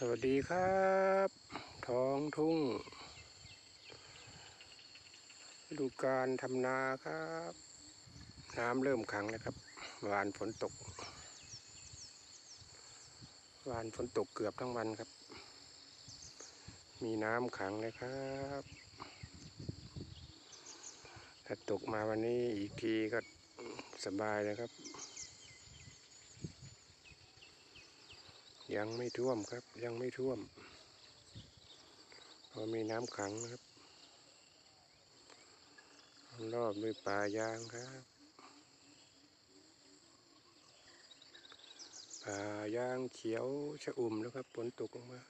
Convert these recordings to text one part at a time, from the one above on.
สวัสดีครับ ท้องทุ่งดูการทำนาครับ น้ำเริ่มขังแล้วครับวานฝนตกวานฝนตกเกือบทั้งวันครับ มีน้ำขังเลยครับถ้าตกมาวันนี้อีกทีก็สบายเลยครับ ยังไม่ท่วมครับ ยังไม่ท่วมเพราะมีน้ำขังนะครับ รอบด้วยป่ายางครับป่ายางเขียวชะอุ่มแล้วครับฝนตกลงมา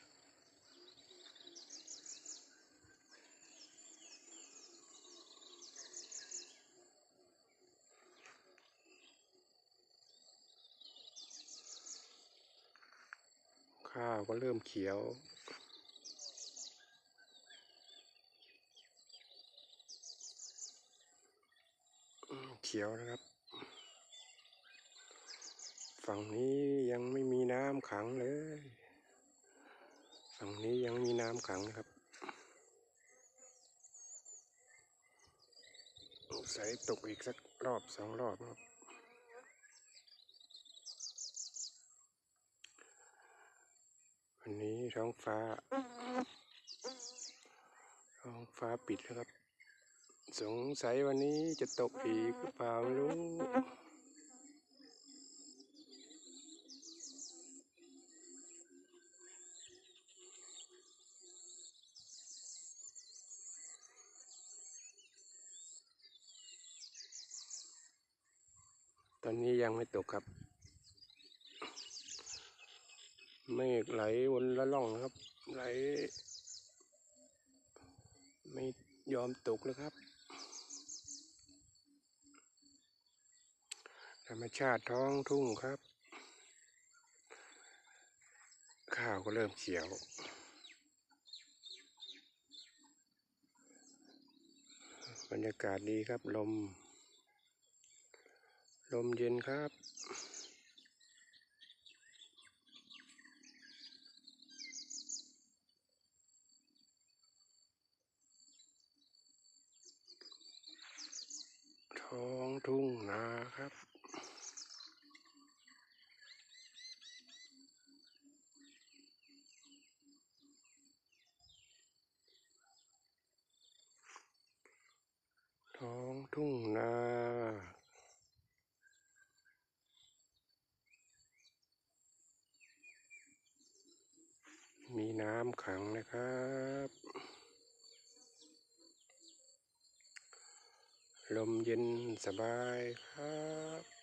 ข้าวก็เริ่มเขียว เขียวนะครับ ฝั่งนี้ยังไม่มีน้ำขังเลย ฝั่งนี้ยังม่มีน้ำขังนะครับใส่ตกอีกสักรอบสองรอบครับ วันนี้ท้องฟ้า ท้องฟ้าปิดแล้วครับ สงสัยวันนี้จะตกอีกหรือเปล่าไม่รู้ตอนนี้ยังไม่ตกครับ เมฆไหลวนละล่องนะครับ ไหล ไม่ยอมตกเลยครับ ธรรมชาติท้องทุ่งครับ ข้าวก็เริ่มเขียวบรรยากาศดีครับลม ลมเย็นครับ ท้อง ทุ่งนาครับ ท้องทุ่งนามีน้ำขังนะครับ ลมเย็นสบายครับ